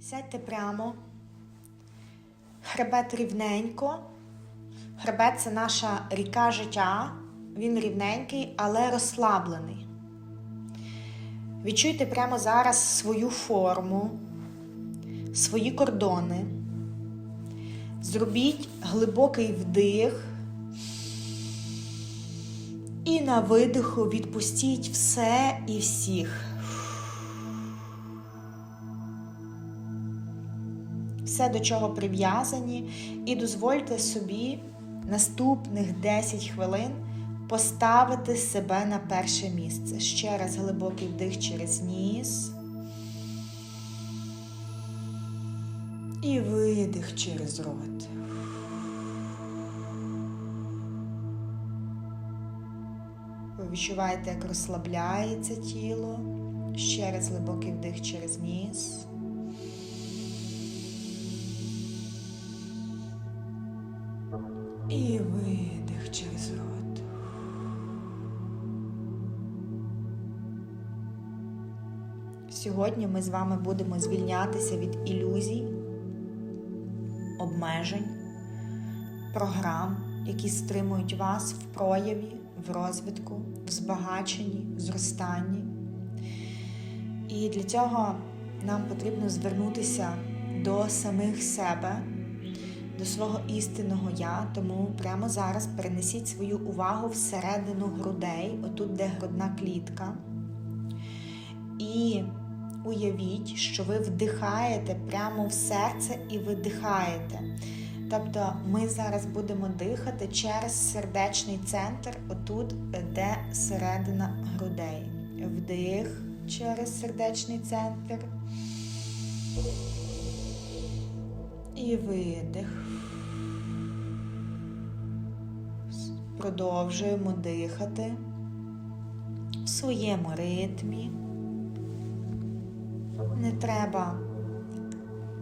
Сядьте прямо. Хребет рівненько. Хребет це наша ріка життя. Він рівненький, але розслаблений. Відчуйте прямо зараз свою форму, свої кордони. Зробіть глибокий вдих. І на видиху відпустіть все і всіх. Все, до чого прив'язані, і дозвольте собі наступних 10 хвилин поставити себе на перше місце. Ще раз глибокий вдих через ніс. І видих через рот. Ви відчуваєте, як розслабляється тіло. Ще раз глибокий вдих через ніс. І видих через рот. Сьогодні ми з вами будемо звільнятися від ілюзій, обмежень, програм, які стримують вас в прояві, в розвитку, в збагаченні, в зростанні. І для цього нам потрібно звернутися до самих себе до свого істинного я, тому прямо зараз перенесіть свою увагу всередину грудей, отут, де грудна клітка. І уявіть, що ви вдихаєте прямо в серце і видихаєте. Тобто ми зараз будемо дихати через сердечний центр, отут, де середина грудей. Вдих через сердечний центр. І видих. Продовжуємо дихати в своєму ритмі. Не треба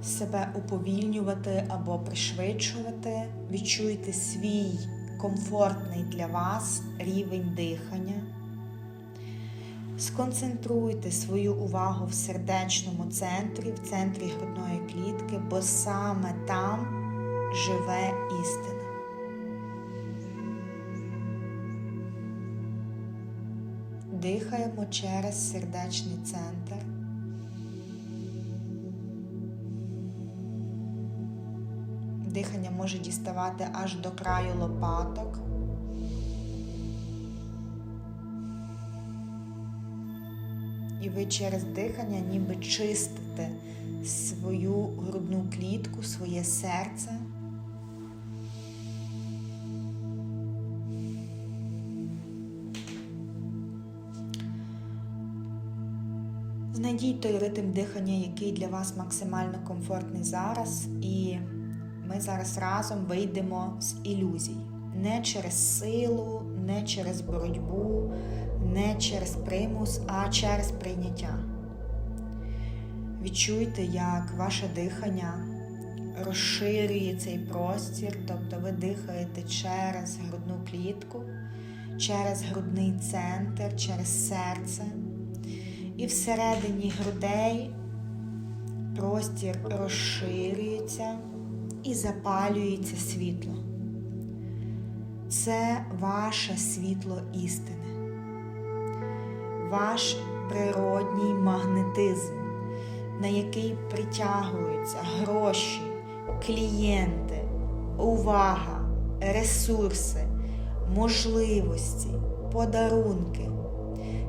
себе уповільнювати або пришвидшувати. Відчуйте свій комфортний для вас рівень дихання. Сконцентруйте свою увагу в сердечному центрі, в центрі грудної клітки, бо саме там живе істина. Дихаємо через сердечний центр. Дихання може діставати аж до краю лопаток. І ви через дихання ніби чистите свою грудну клітку, своє серце. Знайдіть той ритм дихання, який для вас максимально комфортний зараз, і ми зараз разом вийдемо з ілюзій. Не через силу, не через боротьбу, не через примус, а через прийняття. Відчуйте, як ваше дихання розширює цей простір, тобто ви дихаєте через грудну клітку, через грудний центр, через серце. І всередині грудей простір розширюється і запалюється світло. Це ваше світло істини, ваш природній магнетизм, на який притягуються гроші, клієнти, увага, ресурси, можливості, подарунки.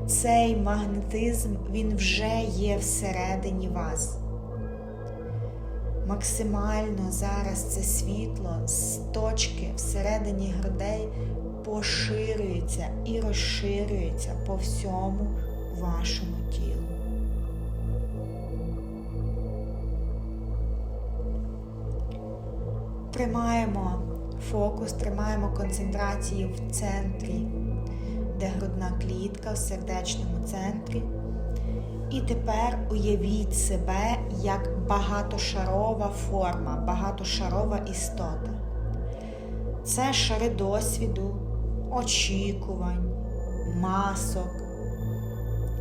Цей магнетизм він вже є всередині вас. Максимально зараз це світло з точки всередині грудей поширюється і розширюється по всьому вашому тілу. Тримаємо фокус, тримаємо концентрацію в центрі, де грудна клітка в сердечному центрі. І тепер уявіть себе як багатошарова форма, багатошарова істота. Це шари досвіду, очікувань, масок.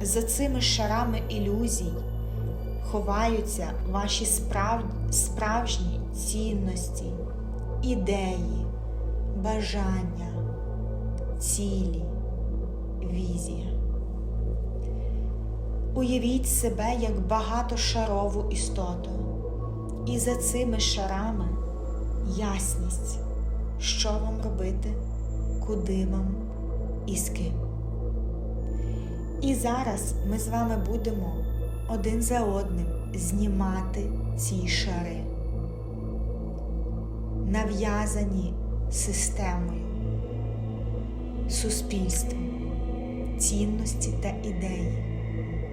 За цими шарами ілюзій ховаються ваші справ... справжні цінності, ідеї, бажання, цілі, візія. Уявіть себе як багатошарову істоту, і за цими шарами ясність, що вам робити, куди вам і з ким. І зараз ми з вами будемо один за одним знімати ці шари, нав'язані системою, суспільством, цінності та ідеї,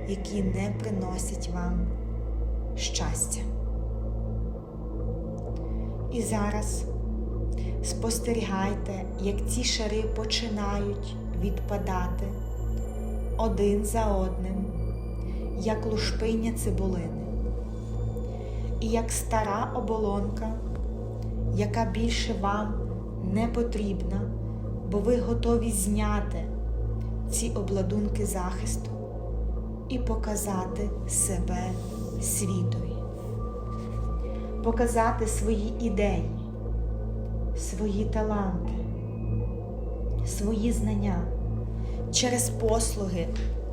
які не приносять вам щастя. І зараз спостерігайте, як ці шари починають відпадати один за одним, як лушпиння цибулини, і як стара оболонка, яка більше вам не потрібна, бо ви готові зняти ці обладунки захисту і показати себе світові, показати свої ідеї, свої таланти, свої знання через послуги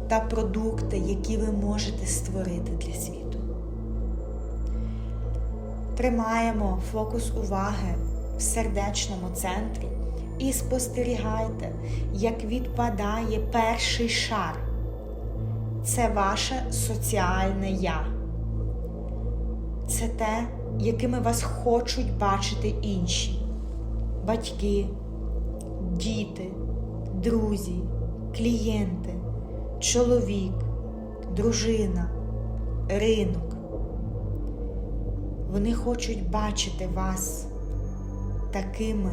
та продукти, які ви можете створити для світу. Тримаємо фокус уваги в сердечному центрі і спостерігайте, як відпадає перший шар. Це ваше соціальне я. Це те, якими вас хочуть бачити інші батьки, діти, друзі, клієнти, чоловік, дружина, ринок. Вони хочуть бачити вас такими,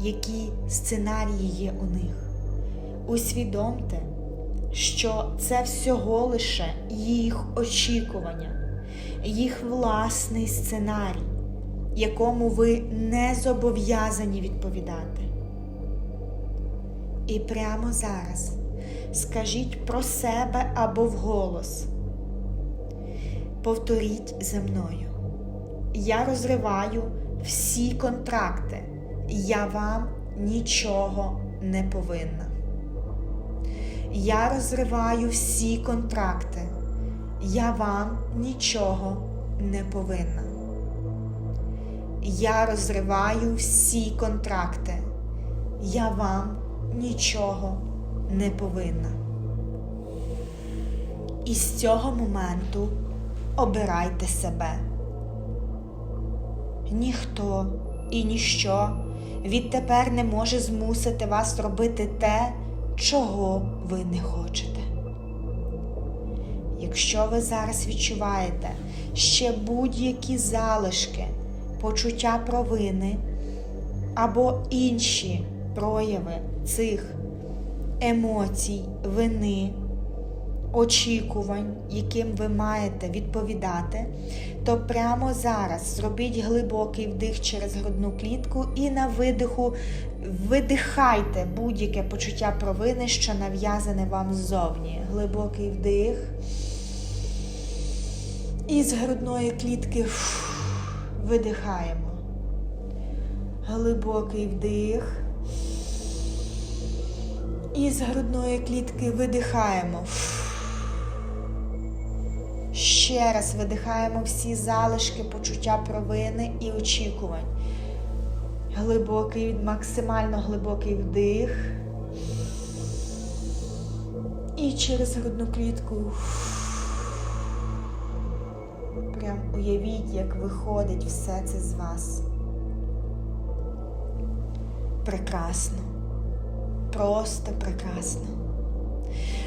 які сценарії є у них. Усвідомте, що це всього лише їх очікування, їх власний сценарій, якому ви не зобов'язані відповідати. І прямо зараз скажіть про себе або вголос. Повторіть за мною. Я розриваю всі контракти. Я вам нічого не повинна. Я розриваю всі контракти. Я вам нічого не повинна. Я розриваю всі контракти. Я вам нічого не повинна. І з цього моменту обирайте себе. Ніхто і ніщо відтепер не може змусити вас робити те, чого ви не хочете. Якщо ви зараз відчуваєте ще будь-які залишки, почуття провини або інші прояви цих емоцій, вини, очікувань, яким ви маєте відповідати, то прямо зараз зробіть глибокий вдих через грудну клітку і на видиху видихайте будь-яке почуття провини, що нав'язане вам ззовні. Глибокий вдих. І з грудної клітки видихаємо. Глибокий вдих. І з грудної клітки видихаємо. Ще раз видихаємо всі залишки почуття провини і очікувань. Глибокий, максимально глибокий вдих. І через грудну клітку. Прям уявіть, як виходить все це з вас. Прекрасно. Просто прекрасно.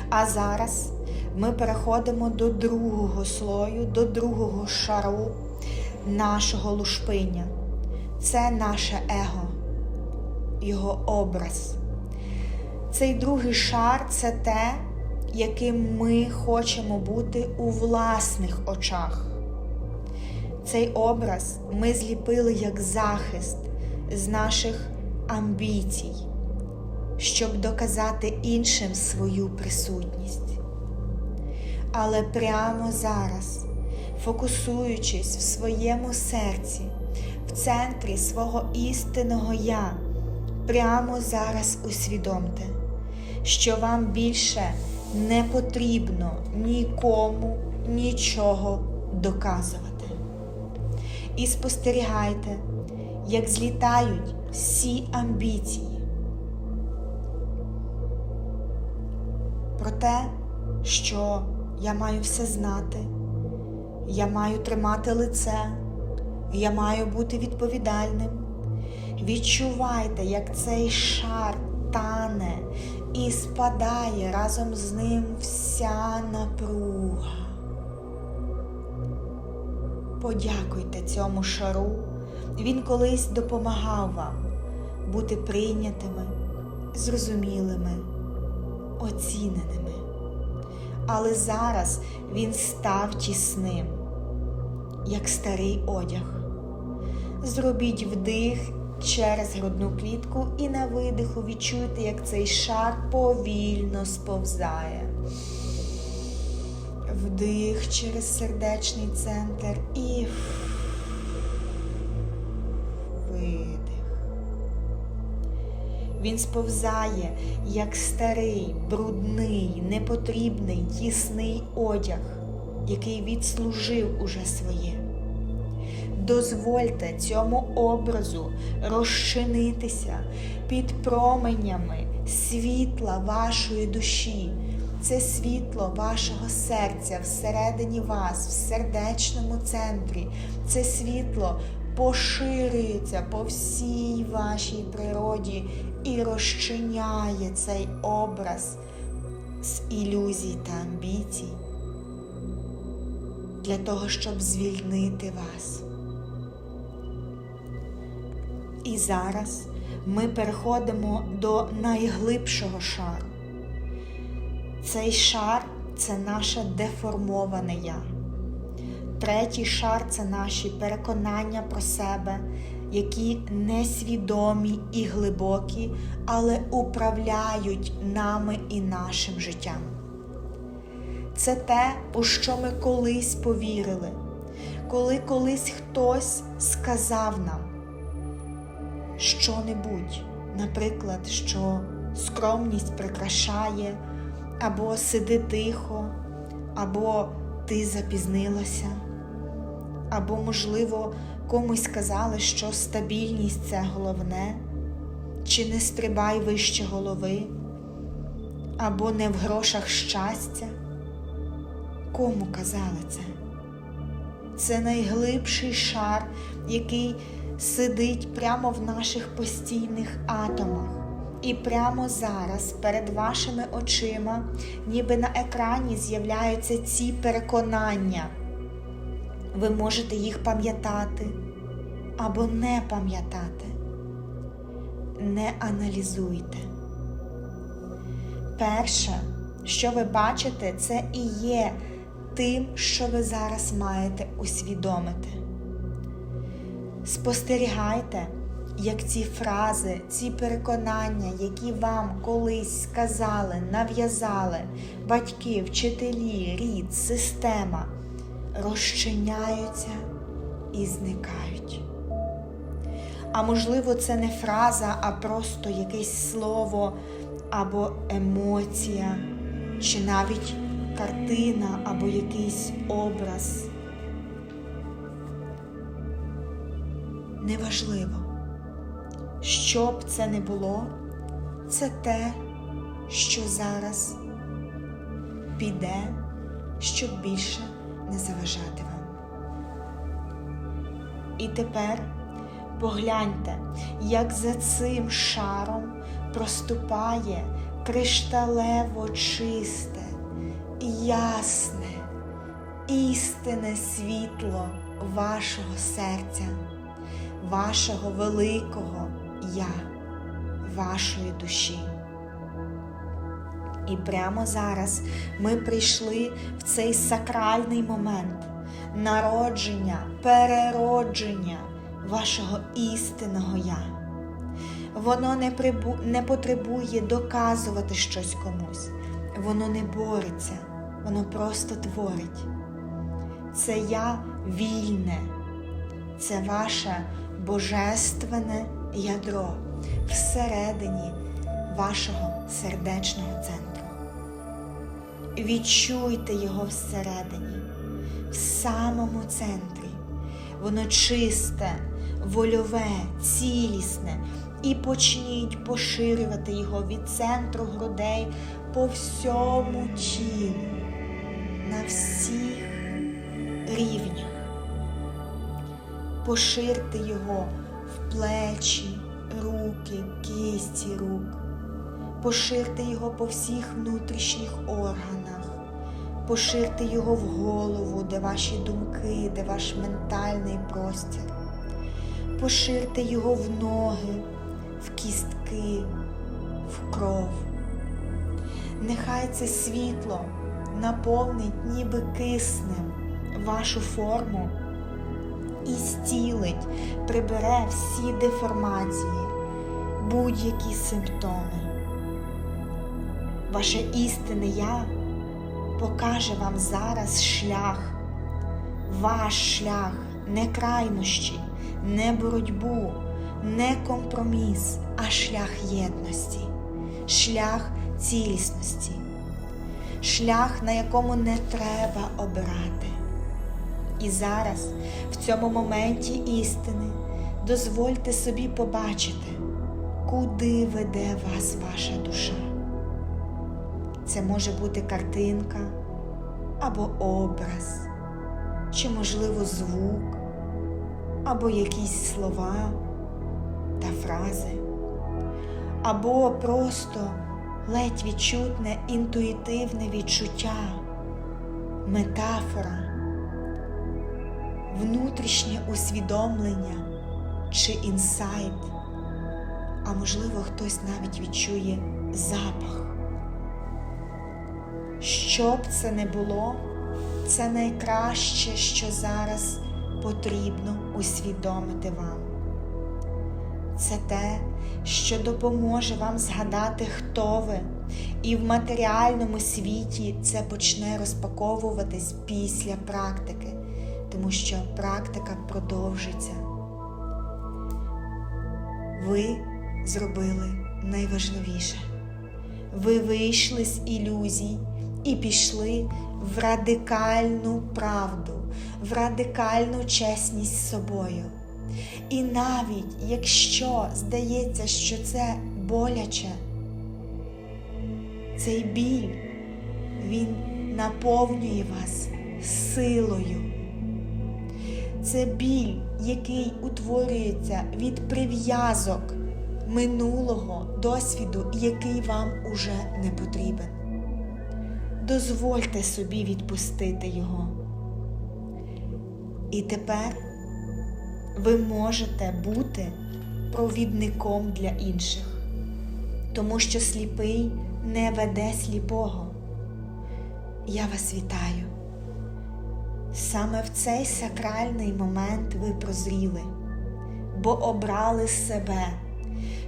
А зараз ми переходимо до другого слою, до другого шару нашого лушпиня. Це наше его, його образ. Цей другий шар це те, яким ми хочемо бути у власних очах. Цей образ ми зліпили як захист з наших амбіцій, щоб доказати іншим свою присутність. Але прямо зараз фокусуючись в своєму серці, в центрі свого істинного Я, прямо зараз усвідомте, що вам більше не потрібно нікому нічого доказувати. І спостерігайте, як злітають всі амбіції. Про те, що я маю все знати, я маю тримати лице, я маю бути відповідальним. Відчувайте, як цей шар тане і спадає разом з ним вся напруга. Подякуйте цьому шару. Він колись допомагав вам бути прийнятими, зрозумілими, оціненими. Але зараз він став тісним, як старий одяг. Зробіть вдих через грудну клітку і на видиху відчуйте, як цей шар повільно сповзає. Вдих через сердечний центр і Він сповзає, як старий, брудний, непотрібний, тісний одяг, який відслужив уже своє. Дозвольте цьому образу розчинитися під променями світла вашої душі. Це світло вашого серця всередині вас, в сердечному центрі. Це світло поширюється по всій вашій природі і розчиняє цей образ з ілюзій та амбіцій для того, щоб звільнити вас. І зараз ми переходимо до найглибшого шару. Цей шар це наше деформоване я. Третій шар це наші переконання про себе, які несвідомі і глибокі, але управляють нами і нашим життям. Це те, у що ми колись повірили, коли колись хтось сказав нам що-небудь, наприклад, що скромність прикрашає, або сиди тихо, або ти запізнилася, або, можливо, комусь сказали, що стабільність це головне, чи не стрибай вище голови, або не в грошах щастя. Кому казали це? Це найглибший шар, який сидить прямо в наших постійних атомах. І прямо зараз перед вашими очима, ніби на екрані з'являються ці переконання. Ви можете їх пам'ятати або не пам'ятати. Не аналізуйте. Перше, що ви бачите, це і є тим, що ви зараз маєте усвідомити. Спостерігайте, як ці фрази, ці переконання, які вам колись сказали, нав'язали батьки, вчителі, рід, система, розчиняються і зникають. А можливо, це не фраза, а просто якесь слово або емоція, чи навіть картина або якийсь образ. Неважливо, що б це не було, це те, що зараз піде, щоб більше не заважати вам. І тепер погляньте, як за цим шаром проступає кришталево чисте, ясне, істинне світло вашого серця вашого великого Я, вашої душі. І прямо зараз ми прийшли в цей сакральний момент народження, переродження вашого істинного Я. Воно не, прибу... не потребує доказувати щось комусь, воно не бореться, воно просто творить. це я вільне, це ваше божественне ядро всередині вашого сердечного центру. Відчуйте його всередині, в самому центрі. Воно чисте, вольове, цілісне, і почніть поширювати його від центру грудей по всьому тілу, на всіх рівнях. Поширте його в плечі, руки, кисті рук. Поширте його по всіх внутрішніх органах, поширте його в голову, де ваші думки, де ваш ментальний простір. Поширте його в ноги, в кістки, в кров. Нехай це світло наповнить ніби киснем вашу форму і стілить, прибере всі деформації, будь-які симптоми. Ваше істинне я покаже вам зараз шлях, ваш шлях, не крайнощі, не боротьбу, не компроміс, а шлях єдності, шлях цілісності, шлях, на якому не треба обирати. І зараз, в цьому моменті істини, дозвольте собі побачити, куди веде вас ваша душа. Це може бути картинка або образ, чи, можливо, звук, або якісь слова та фрази, або просто ледь відчутне інтуїтивне відчуття, метафора, внутрішнє усвідомлення чи інсайт, а можливо, хтось навіть відчує запах. Що б це не було, це найкраще, що зараз потрібно усвідомити вам. Це те, що допоможе вам згадати, хто ви, і в матеріальному світі це почне розпаковуватись після практики, тому що практика продовжиться. Ви зробили найважливіше. Ви вийшли з ілюзій і пішли в радикальну правду, в радикальну чесність з собою. І навіть якщо здається, що це боляче, цей біль, він наповнює вас силою. Це біль, який утворюється від прив'язок минулого досвіду, який вам уже не потрібен. Дозвольте собі відпустити його. І тепер ви можете бути провідником для інших, тому що сліпий не веде сліпого. Я вас вітаю. Саме в цей сакральний момент ви прозріли, бо обрали себе,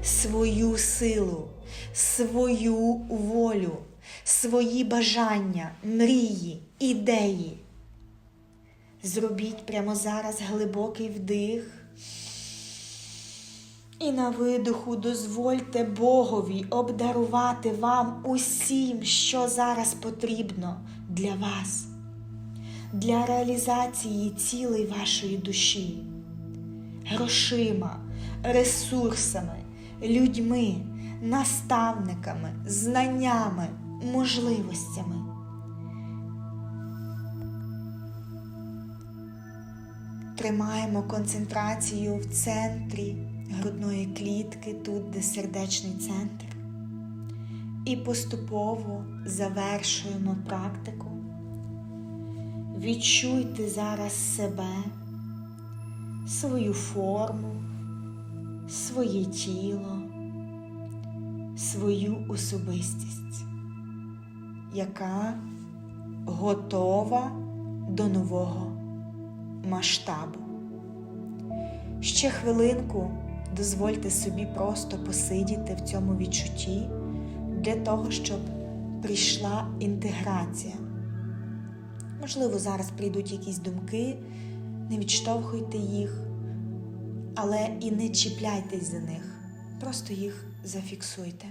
свою силу, свою волю, свої бажання, мрії, ідеї. Зробіть прямо зараз глибокий вдих. І на видоху дозвольте Богові обдарувати вам усім, що зараз потрібно для вас, для реалізації цілей вашої душі, грошима, ресурсами, людьми, наставниками, знаннями, можливостями. Тримаємо концентрацію в центрі грудної клітки, тут, де сердечний центр. І поступово завершуємо практику. Відчуйте зараз себе, свою форму, своє тіло, свою особистість, яка готова до нового масштабу. Ще хвилинку дозвольте собі просто посидіти в цьому відчутті для того, щоб прийшла інтеграція. Можливо, зараз прийдуть якісь думки, не відштовхуйте їх, але і не чіпляйтесь за них, просто їх зафіксуйте.